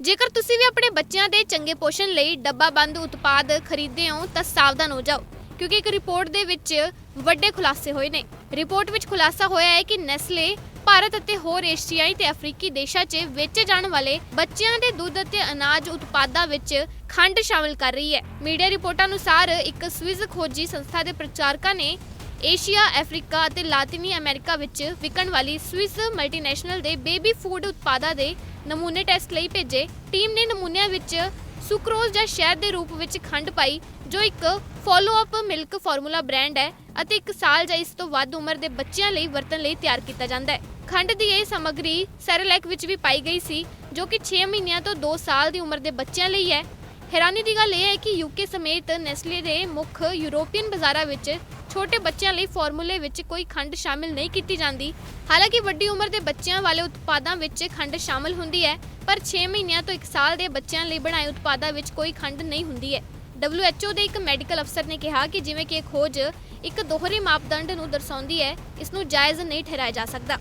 ਜੇਕਰ ਤੁਸੀਂ ਵੀ ਆਪਣੇ ਬੱਚਿਆਂ ਦੇ ਚੰਗੇ ਪੋਸ਼ਣ ਲਈ ਡੱਬਾਬੰਦ ਉਤਪਾਦ ਖਰੀਦਦੇ ਹੋ, ਤਾਂ ਸਾਵਧਾਨ ਹੋ ਜਾਓ, ਕਿਉਂਕਿ ਇੱਕ ਰਿਪੋਰਟ ਦੇ ਵਿੱਚ ਵੱਡੇ ਖੁਲਾਸੇ ਹੋਏ ਨੇ। ਰਿਪੋਰਟ ਵਿੱਚ ਖੁਲਾਸਾ ਹੋਇਆ ਹੈ ਕਿ ਨੈਸਲੇ ਭਾਰਤ ਅਤੇ ਹੋਰ ਏਸ਼ੀਆਈ ਤੇ ਅਫਰੀਕੀ ਦੇਸ਼ਾਂ 'ਚ ਵੇਚੇ ਜਾਣ ਵਾਲੇ ਬੱਚਿਆਂ ਦੇ ਦੁੱਧ ਅਤੇ ਅਨਾਜ ਉਤਪਾਦਾਂ ਵਿੱਚ ਖੰਡ ਸ਼ਾਮਿਲ ਕਰ ਰਹੀ ਹੈ। ਮੀਡੀਆ ਰਿਪੋਰਟਾਂ ਅਨੁਸਾਰ ਇੱਕ ਸਵਿਸ ਖੋਜੀ ਸੰਸਥਾ ਦੇ ਪ੍ਰਚਾਰਕਾਂ ਨੇ ਏਸ਼ੀਆ ਅਫਰੀਕਾ ਅਤੇ ਲਾਤੀਨੀ ਅਮਰੀਕਾ ਵਿੱਚ ਵਿਕਣ ਵਾਲੀ ਸਵਿਸ ਮਲਟੀਨੈਸ਼ਨਲ ਦੇ ਬੇਬੀ ਫੂਡ ਉਤਪਾਦਾਂ ਦੇ ਨਮੂਨੇ ਟੈਸਟ ਲਈ ਭੇਜੇ। ਟੀਮ ਨੇ ਨਮੂਨਿਆਂ ਵਿੱਚ ਸੁਕਰੋਜ਼ ਜਾਂ ਸ਼ਹਿਦ ਦੇ ਰੂਪ ਵਿੱਚ ਖੰਡ ਪਾਈ, ਜੋ ਇੱਕ follow up milk formula brand ਹੈ ਅਤੇ 1 ਸਾਲ ਜਾਂ ਇਸ ਤੋਂ ਵੱਧ ਉਮਰ ਦੇ ਬੱਚਿਆਂ ਲਈ ਵਰਤਣ ਲਈ ਤਿਆਰ ਕੀਤਾ ਜਾਂਦਾ ਹੈ। ਖੰਡ ਦੀ ਇਹ ਸਮੱਗਰੀ ਸੈਰਲੈਕ ਵਿੱਚ ਵੀ ਪਾਈ ਗਈ ਸੀ, ਜੋ ਕਿ 6 ਮਹੀਨਿਆਂ ਤੋਂ 2 ਸਾਲ ਦੀ ਉਮਰ ਦੇ ਬੱਚਿਆਂ ਲਈ ਹੈ। ਹੈਰਾਨੀ ਦੀ ਗੱਲ ਇਹ ਹੈ ਕਿ ਯੂਕੇ ਸਮੇਤ ਨੈਸਲੇ ਦੇ ਮੁੱਖ ਯੂਰੋਪੀਅਨ ਬਾਜ਼ਾਰਾਂ ਵਿੱਚ ਛੋਟੇ ਬੱਚਿਆਂ ਲਈ ਫਾਰਮੂਲੇ ਵਿੱਚ ਕੋਈ ਖੰਡ ਸ਼ਾਮਿਲ ਨਹੀਂ ਕੀਤੀ ਜਾਂਦੀ। ਹਾਲਾਂਕਿ ਵੱਡੀ ਉਮਰ ਦੇ ਬੱਚਿਆਂ ਵਾਲੇ ਉਤਪਾਦਾਂ ਵਿੱਚ ਖੰਡ ਸ਼ਾਮਿਲ ਹੁੰਦੀ ਹੈ, ਪਰ 6 ਮਹੀਨਿਆਂ ਤੋਂ 1 ਸਾਲ ਦੇ ਬੱਚਿਆਂ ਲਈ ਬਣਾਏ ਉਤਪਾਦਾਂ ਵਿੱਚ ਕੋਈ ਖੰਡ ਨਹੀਂ ਹੁੰਦੀ ਹੈ। WHO ਦੇ ਇੱਕ ਮੈਡੀਕਲ ਅਫਸਰ ਨੇ ਕਿਹਾ ਕਿ ਜਿਵੇਂ ਕਿ ਇਹ ਖੋਜ ਇੱਕ ਦੋਹਰੇ ਮਾਪਦੰਡ ਨੂੰ ਦਰਸਾਉਂਦੀ ਹੈ, ਇਸ ਨੂੰ ਜਾਇਜ਼ ਨਹੀਂ ਠਹਿਰਾਇਆ ਜਾ ਸਕਦਾ।